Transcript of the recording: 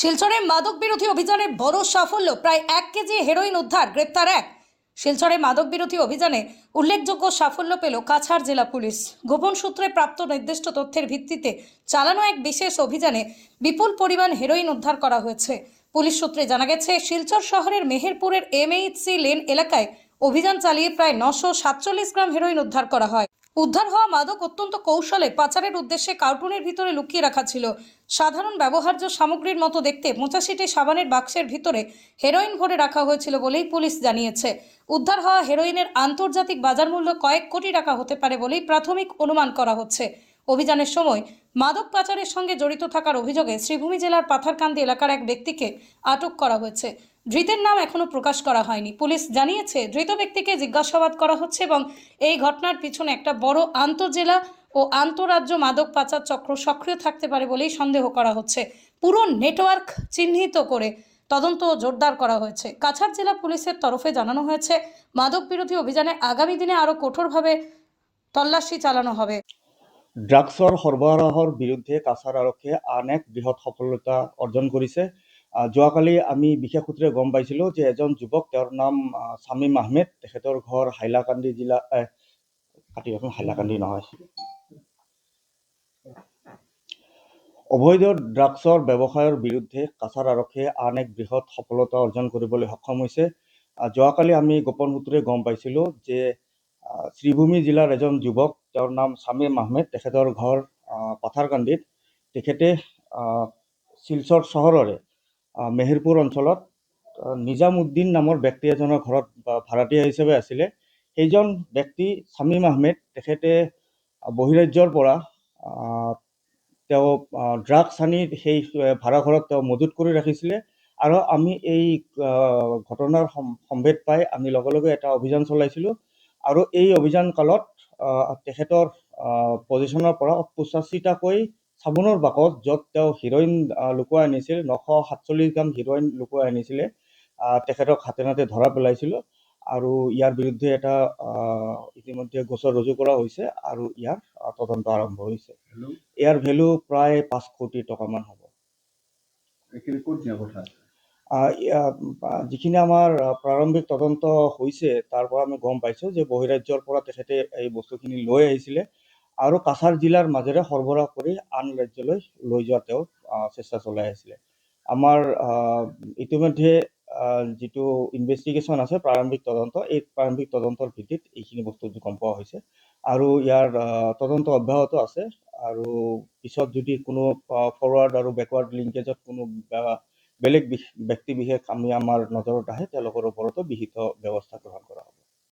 শিলচরে মাদক বিরোধী অভিযানে বড় সাফল্য। প্রায় এক কেজি হেরোইন উদ্ধার, গ্রেপ্তার এক। শিলচরে মাদক বিরোধী অভিযানে উল্লেখযোগ্য সাফল্য পেল কাছাড় জেলা পুলিশ। গোপন সূত্রে প্রাপ্ত নির্দিষ্ট তথ্যের ভিত্তিতে চালানো এক বিশেষ অভিযানে বিপুল পরিমাণ হেরোইন উদ্ধার করা হয়েছে। পুলিশ সূত্রে জানা গেছে, শিলচর শহরের মেহেরপুরের এমএইচসি লেন এলাকায় অভিযান চালিয়ে প্রায় নশো সাতচল্লিশ গ্রাম হেরোইন উদ্ধার করা হয়। উদ্ধার হওয়া মাদক অত্যন্ত কৌশলে পাচারের উদ্দেশ্যে কার্টুনের ভিতরে লুকিয়ে রাখা ছিল। সাধারণ ব্যবহার্য সামগ্রীর মতো দেখতে পঁচাশিটি সাবানের বাক্সের ভিতরে হেরোইন ভরে রাখা হয়েছিল বলেই পুলিশ জানিয়েছে। উদ্ধার হওয়া হেরোইনের আন্তর্জাতিক বাজার মূল্য কয়েক কোটি টাকা হতে পারে বলেই প্রাথমিক অনুমান করা হচ্ছে। অভিযানের সময় মাদক পাচারের সঙ্গে জড়িত থাকার অভিযোগে শ্রীভূমি জেলার পাথারকান্দি এলাকার এক ব্যক্তিকে আটক করা হয়েছে। ধৃতের নাম এখনও প্রকাশ করা হয়নি। পুলিশ জানিয়েছে, ধৃত ব্যক্তিকে জিজ্ঞাসাবাদ করা হচ্ছে এবং এই ঘটনার পিছনে একটা বড় আন্তজেলা ও আন্তরাজ্য মাদক পাচার চক্র সক্রিয় থাকতে পারে বলেই সন্দেহ করা হচ্ছে। পুরো নেটওয়ার্ক চিহ্নিত করে তদন্ত জোরদার করা হয়েছে। কাছাড় জেলা পুলিশের তরফে জানানো হয়েছে, মাদক বিরোধী অভিযানে আগামী দিনে আরও কঠোরভাবে তল্লাশি চালানো হবে। ড্ৰাগছৰ সৰবৰাহৰ বিৰুদ্ধে কাছাৰ আৰক্ষীয়ে আন এক বৃহৎ সফলতা অৰ্জন কৰিছে। যোৱাকালি আমি বিশেষ সূত্ৰে গম পাইছিলোঁ যে এজন যুৱক, তেওঁৰ নাম ছামিম আহমেদ। তেখেতৰ ঘৰ হাইলাকান্দি জিলা কাটি ৰাখোঁ হাইলাকান্দি নহয়। অবৈধ ড্ৰাগছৰ ব্যৱসায়ৰ বিৰুদ্ধে কাছাৰ আৰক্ষীয়ে আন এক বৃহৎ সফলতা অৰ্জন কৰিবলৈ সক্ষম হৈছে। যোৱাকালি আমি গোপন সূত্ৰে গম পাইছিলোঁ যে শ্ৰীভূমি জিলাৰ এজন যুৱক, তেওঁৰ নাম ছামিম আহমেদ। তেখেতৰ ঘৰ পাথাৰকান্দিত। তেখেতে শিলচৰ চহৰৰে মেহেৰপুৰ অঞ্চলত নিজামুদ্দিন নামৰ ব্যক্তি এজনৰ ঘৰত ভাড়াতীয়া হিচাপে আছিলে। সেইজন ব্যক্তি ছামিম আহমেদ, তেখেতে বহিৰাজ্যৰ পৰা তেওঁ ড্ৰাগছ আনি সেই ভাড়াঘৰত তেওঁ মজুত কৰি ৰাখিছিলে। আৰু আমি এই ঘটনাৰ সম- সম্ভেদ পাই আমি লগে লগে এটা অভিযান চলাইছিলোঁ। আৰু এই অভিযান কালত তেখেতৰ পজিশ্যনৰ পৰা পঁচাশীটাকৈ চাবোনৰ বাকচ য'ত তেওঁ হিৰইন লুকুৱাই আনিছিল নশ সাতচল্লিছ গ্ৰাম হিৰইন লুকুৱাই আনিছিলে তেখেতক হাতে নাতে ধৰা পেলাইছিলোঁ আৰু ইয়াৰ বিৰুদ্ধে এটা ইতিমধ্যে গোচৰ ৰুজু কৰা হৈছে আৰু ইয়াৰ তদন্ত আৰম্ভ হৈছে। ইয়াৰ ভেলু প্ৰায় পাঁচ কোটি টকামান হ'ব। যিখিনি আমাৰ প্ৰাৰম্ভিক তদন্ত হৈছে, তাৰ পৰা আমি গম পাইছোঁ যে বহিৰাজ্যৰ পৰা তেখেতে এই বস্তুখিনি লৈ আহিছিলে আৰু কাছাৰ জিলাৰ মাজেৰে সৰবৰাহ কৰি আন ৰাজ্যলৈ লৈ যোৱা তেওঁ চেষ্টা চলাই আছিলে আমাৰ ইতিমধ্যে যিটো ইনভেষ্টিগেশ্যন আছে, প্ৰাৰম্ভিক তদন্ত, এই প্ৰাৰম্ভিক তদন্তৰ ভিত্তিত এইখিনি বস্তু গম পোৱা হৈছে। আৰু ইয়াৰ তদন্ত অব্যাহত আছে। আৰু পিছত যদি কোনো ফৰৱাৰ্ড আৰু বেকৱাৰ্ড লিংকেজত কোনো বেলেগ ব্যক্তি বিশেষ আমি আমাৰ নজৰত আহে তেওঁলোকৰ ওপৰতো বিহিত ব্যৱস্থা গ্ৰহণ কৰা হ'ব।